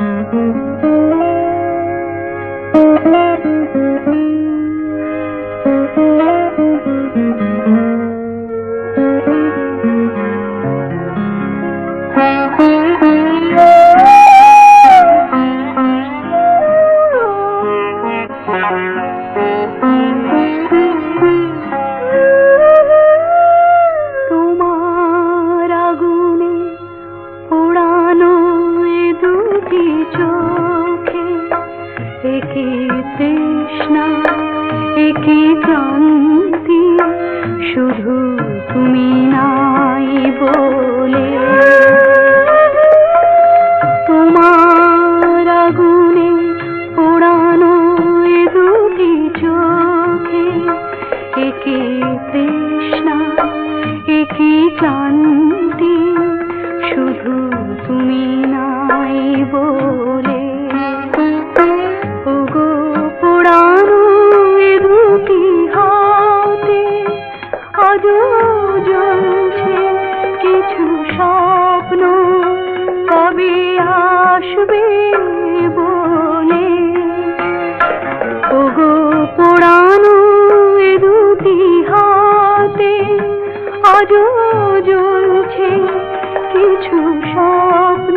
তোমার একে ক্রান্তি শুধু তুমি নাই বলে। তোমার আগুনে পোড়ানো দুটি চোখে, একে তৃষ্ণা, একে ক্লান্তি। আসবে বলে ওগো পোড়ানো এ দুটি হাতে আজও জ্বলছে কিছু স্বপ্ন।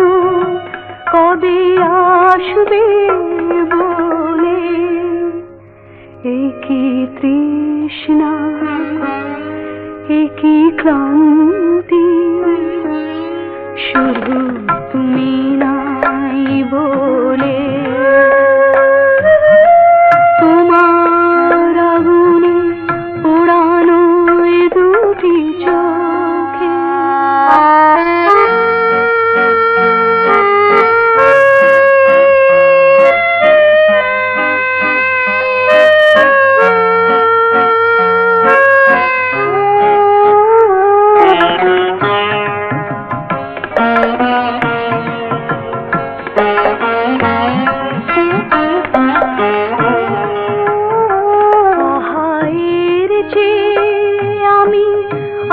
কবে আসবে বলে একই তৃষ্ণা একই ক্লান্তি? শুধু তুমি বলে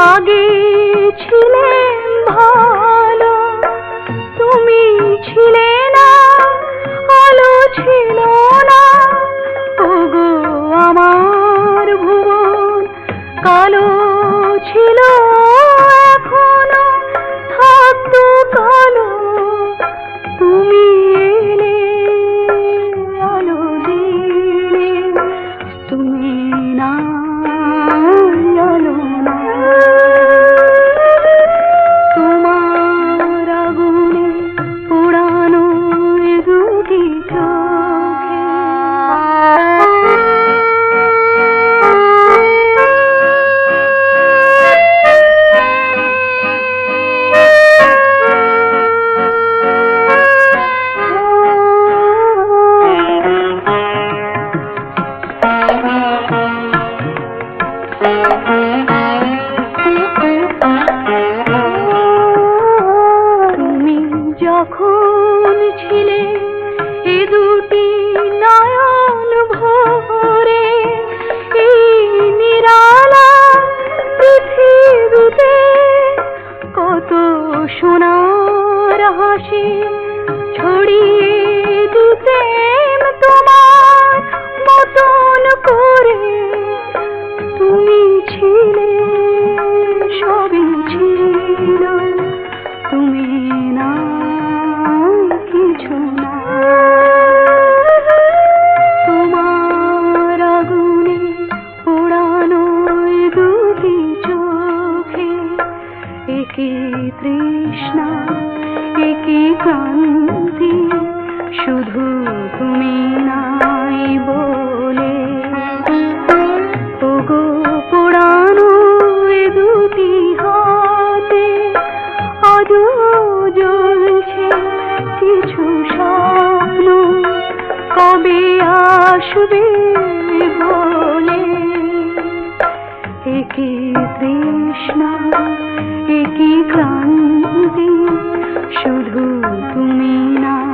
আগে ছিলেন ভালো তুমি ছিলে না আলো ছিল যখন ছিলে এ দুটি নয়ন ভরে এই নিরালা পৃথিবীতে কত সোনার হাসি ছড়িয়ে একে শুধু তুমি নাই বলে। ওগো পোড়ানো এ দুটি হাতে আজও জ্বলছে কিছু স্বপ্ন, কবে আসবে বলে? একই তৃষ্ণা, একই শুধু তুমি না।